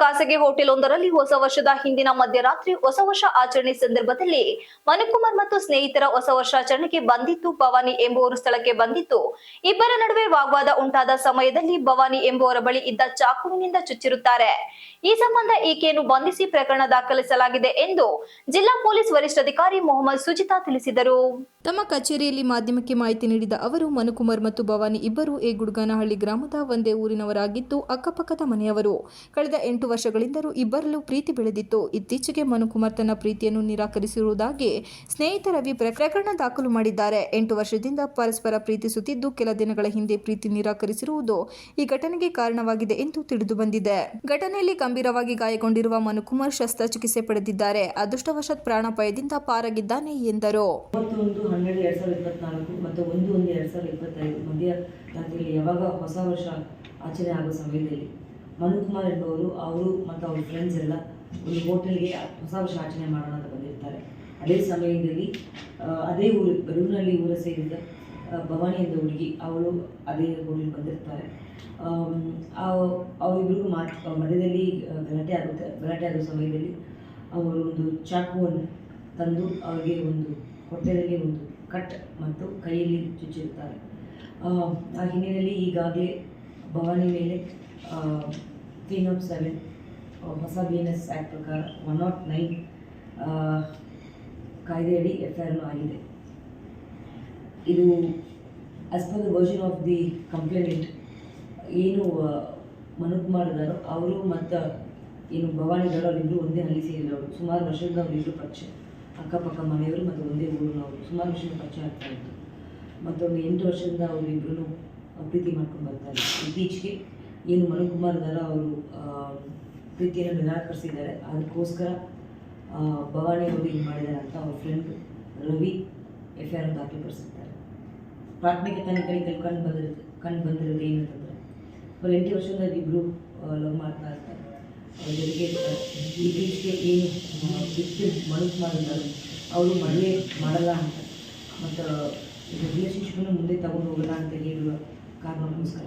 ಖಾಸಗಿ ಹೋಟೆಲ್ ಒಂದರಲ್ಲಿ ಹೊಸ ವರ್ಷದ ಹಿಂದಿನ ಮಧ್ಯರಾತ್ರಿ ಹೊಸ ವರ್ಷ ಆಚರಣೆ ಸಂದರ್ಭದಲ್ಲಿ ಮನುಕುಮಾರ್ ಮತ್ತು ಸ್ನೇಹಿತರ ಹೊಸ ವರ್ಷಾಚರಣೆಗೆ ಬಂದಿತ್ತು ಭವಾನಿ ಎಂಬುವರು ಸ್ಥಳಕ್ಕೆ ಬಂದಿತ್ತು ಇಬ್ಬರ ನಡುವೆ ವಾಗ್ವಾದ ಉಂಟಾದ ಸಮಯದಲ್ಲಿ ಭವಾನಿ ಎಂಬುವರ ಬಳಿ ಇದ್ದ ಚಾಕುವಿನಿಂದ ಚುಚ್ಚಿರುತ್ತಾರೆ. ಈ ಸಂಬಂಧ ಈಕೆಯನ್ನು ಬಂಧಿಸಿ ಪ್ರಕರಣ ದಾಖಲಿಸಲಾಗಿದೆ ಎಂದು ಜಿಲ್ಲಾ ಪೊಲೀಸ್ ವರಿಷ್ಠಾಧಿಕಾರಿ ಮೊಹಮ್ಮದ್ ಸುಜಿತಾ ತಿಳಿಸಿದರು. ತಮ್ಮ ಕಚೇರಿಯಲ್ಲಿ ಮಾಧ್ಯಮಕ್ಕೆ ಮಾಹಿತಿ ನೀಡಿದ ಅವರು, ಮನುಕುಮಾರ್ ಮತ್ತು ಭವಾನಿ ಇಬ್ಬರು ಎ ಗುಡ್ಗಾನಹಳ್ಳಿ ಗ್ರಾಮದ ಒಂದೇ ಊರಿನವರಾಗಿದ್ದು, ಅಕ್ಕಪಕ್ಕದ ಮನೆಯವರು. ಕಳೆದ ಎಂಟು ವರ್ಷಗಳಿಂದಲೂ ಇಬ್ಬರಲ್ಲೂ ಪ್ರೀತಿ ಬೆಳೆದಿತ್ತು. ಇತ್ತೀಚೆಗೆ ಮನುಕುಮಾರ್ ತನ್ನ ಪ್ರೀತಿಯನ್ನು ನಿರಾಕರಿಸಿರುವುದಾಗಿ ಸ್ನೇಹಿತ ರವಿ ಪ್ರಕರಣ ದಾಖಲು ಮಾಡಿದ್ದಾರೆ. ಎಂಟು ವರ್ಷದಿಂದ ಪರಸ್ಪರ ಪ್ರೀತಿಸುತ್ತಿದ್ದು ಕೆಲ ದಿನಗಳ ಹಿಂದೆ ಪ್ರೀತಿ ನಿರಾಕರಿಸಿರುವುದು ಈ ಘಟನೆಗೆ ಕಾರಣವಾಗಿದೆ ಎಂದು ತಿಳಿದು ಬಂದಿದೆ. ಘಟನೆಯಲ್ಲಿ ಗಂಭೀರವಾಗಿ ಗಾಯಗೊಂಡಿರುವ ಮನುಕುಮಾರ್ ಶಸ್ತ್ರಚಿಕಿತ್ಸೆ ಪಡೆದಿದ್ದಾರೆ. ಅದೃಷ್ಟವಶಾತ್ ಪ್ರಾಣಾಪಾಯದಿಂದ ಪಾರಾಗಿದ್ದಾನೆ ಎಂದರು. ಯಾವಾಗ ಹೊಸ ವರ್ಷ ಆಚರಣೆ ಆಗೋ ಸಮಯದಲ್ಲಿ ಮನುಕುಮಾರ್ ಎಂಬವರು ಅವರು ಮತ್ತು ಅವ್ರ ಫ್ರೆಂಡ್ಸ್ ಎಲ್ಲ ಒಂದು ಹೋಟೆಲ್ಗೆ ಹೊಸ ವರ್ಷ ಆಚರಣೆ ಮಾಡೋಣ ಅಂತ ಬಂದಿರ್ತಾರೆ. ಅದೇ ಸಮಯದಲ್ಲಿ ಅದೇ ಊರು ಬೆರೂರಿನಲ್ಲಿ ಊರ ಸೇರಿದ ಭವಾನಿ ಎಂದ ಹುಡುಗಿ ಅವಳು ಅದೇ ಊರಿಗೆ ಬಂದಿರ್ತಾರೆ. ಅವರಿಬ್ಬರಿಗೂ ಮಾತು ಮಧ್ಯದಲ್ಲಿ ಗಲಾಟೆ ಆಗುತ್ತೆ ಗಲಾಟೆ ಆಗೋ ಸಮಯದಲ್ಲಿ ಅವರು ಒಂದು ಚಾಕುವನ್ನು ತಂದು ಅವರಿಗೆ ಒಂದು ಹೊಟ್ಟೆಯಲ್ಲಿ ಒಂದು ಕಟ್ ಮತ್ತು ಕೈಯಲ್ಲಿ ಚುಚ್ಚಿರುತ್ತಾರೆ. ಆ, ಆ ಹಿನ್ನೆಲೆಯಲ್ಲಿ ಈಗಾಗಲೇ ಭವಾನಿ ಮೇಲೆ ತ್ರೀ ನಾಟ್ ಸೆವೆನ್ ಹೊಸ ಬಿ ಎನ್ ಎಸ್ ಆ್ಯಕ್ಟ್ ಪ್ರಕಾರ ಒನ್ ನಾಟ್ ನೈನ್ ಕಾಯ್ದೆಯಡಿ ಎಫ್ ಐ ಆರ್ನು ಆಗಿದೆ. ಇದು as per the version of the complaint ಏನು ಮನುಕುಮಾರ್ ಇದ್ದಾರೋ, ಅವರು ಮತ್ತು ಏನು ಭವಾನಿ ಇದ್ದಾರೋ ಅವರಿಬ್ಬರು ಒಂದೇ ಹಳ್ಳಿ ಸೇರಿದವರು ಸುಮಾರು ವರ್ಷದಿಂದ ಅವರಿಬ್ಬರು ಪರಿಚಯ ಅಕ್ಕಪಕ್ಕ ಮನೆಯವರು ಮತ್ತು ಒಂದೇ ಊರಿನವರು. ಸುಮಾರು ವರ್ಷದಿಂದ ಪಕ್ಷ ಆಗ್ತಾ ಇತ್ತು. ಮತ್ತೊಂದು ಎಂಟು ವರ್ಷದಿಂದ ಅವರಿಬ್ಬರು ಪ್ರೀತಿ ಮಾಡ್ಕೊಂಡು ಬರ್ತಾರೆ ಇತ್ತೀಚೆಗೆ ಏನು ಮನುಕುಮಾರ್ ದರ ಅವರು ಪ್ರೀತಿಯನ್ನು ನಿರಾಕರಿಸಿದ್ದಾರೆ. ಅದಕ್ಕೋಸ್ಕರ ಭವಾನಿ ಅವರು ಏನು ಮಾಡಿದ್ದಾರೆ ಅಂತ ಅವ್ರ friend Ravi F I R ದಾಖಲಿಪಡಿಸಿರ್ತಾರೆ ಪ್ರಾಥಮಿಕ ತನಿಖೆಯಲ್ಲಿ ಕಂಡು ಬಂದಿರುತ್ತೆ ಕಂಡು ಬಂದಿರೋದು ಏನಂತಂದರೆ, ಅವ್ರು ಎಂಟು ವರ್ಷದಿಂದ ಇಬ್ಬರು ಲವ್ ಮಾಡ್ತಾ ಇರ್ತಾರೆ ಅವ್ರ ಜೊತೆಗೆ ಇತ್ತೀಚೆಗೆ ಏನು ಬಿಟ್ಟು ಮನಸ್ಸು ಮಾಡಿದ್ದಾರೆ ಅವರು ಮದುವೆ ಮಾಡಲ್ಲ ಅಂತ, ಮತ್ತು ರಿಲೇಶನ್ಶಿಪ್ನ ಮುಂದೆ ತಗೊಂಡು ಹೋಗಲ್ಲ ಅಂತ ಹೇಳಿರುವ ಕಾರಣಕ್ಕೋಸ್ಕರ.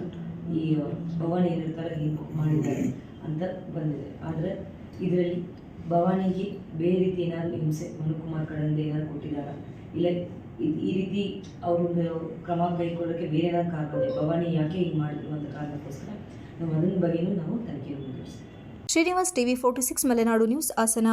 ಈ ಭವಾನಿ ಏನಿರ್ತಾರೆ ಹಿಂಗೆ ಮಾಡಿದ್ದಾರೆ ಅಂತ ಬಂದಿದೆ. ಆದರೆ ಇದರಲ್ಲಿ ಭವಾನಿಗೆ ಬೇರೆ ರೀತಿ ಏನಾದರೂ ಹಿಂಸೆ, ಮನುಕುಮಾರ್ ಕಡೆಯಿಂದ ಏನಾದ್ರು ಕೊಟ್ಟಿದ್ದಾರ? ಇಲ್ಲ, ಈ- ರೀತಿ ಅವ್ರಿಗೆ ಕ್ರಮ ಕೈಗೊಳ್ಳೋಕ್ಕೆ ಬೇರೆ ಏನಾದ್ರು ಕಾರಣ ಇದೆ? ಭವಾನಿ ಯಾಕೆ ಹಿಂಗೆ ಮಾಡಿದ್ರು ಅಂತ ಕಾರಣಕ್ಕೋಸ್ಕರ ನಾವು ಅದನ್ನ ಬಗ್ಗೆನೂ ನಾವು ತನಿಖೆ ಮುಂದುವರಿಸ್ತೀವಿ Srinivas TV forty six Malenadu news Hassan.